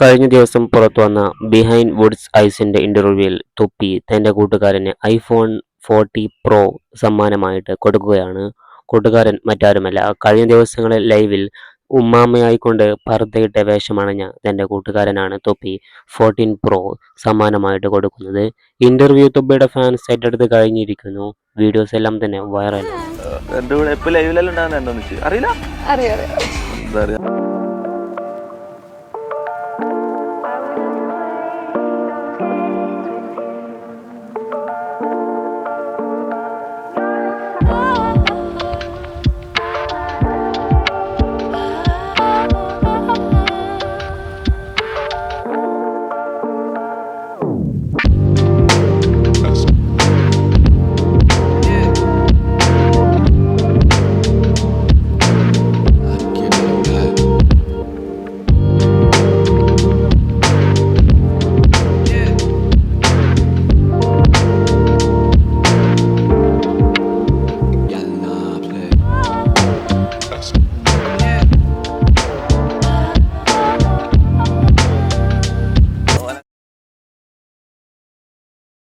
കഴിഞ്ഞ ദിവസം പുറത്തു വന്ന ബിഹൈൻഡ് വുഡ്സ് ഐസിന്റെ ഇന്റർവ്യൂവിൽ തൊപ്പി തന്റെ കൂട്ടുകാരന് ഐഫോൺ ഫോർട്ടി പ്രോ സമ്മാനമായിട്ട് കൊടുക്കുകയാണ്. കൂട്ടുകാരൻ മറ്റാരുമല്ല. കഴിഞ്ഞ ദിവസങ്ങളിൽ ലൈവിൽ ഉമ്മാമയായിക്കൊണ്ട് പർദ്ദയിട്ട വേഷമണഞ്ഞ തന്റെ കൂട്ടുകാരനാണ് തൊപ്പി ഫോർട്ടീൻ പ്രോ സമ്മാനമായിട്ട് കൊടുക്കുന്നത്. ഇന്റർവ്യൂ തൊപ്പിയുടെ ഫാൻസ് ഏറ്റെടുത്ത് കഴിഞ്ഞിരിക്കുന്നു. വീഡിയോസ് എല്ലാം തന്നെ വൈറൽ അറിയില്ല? അറിയാം അറിയാം?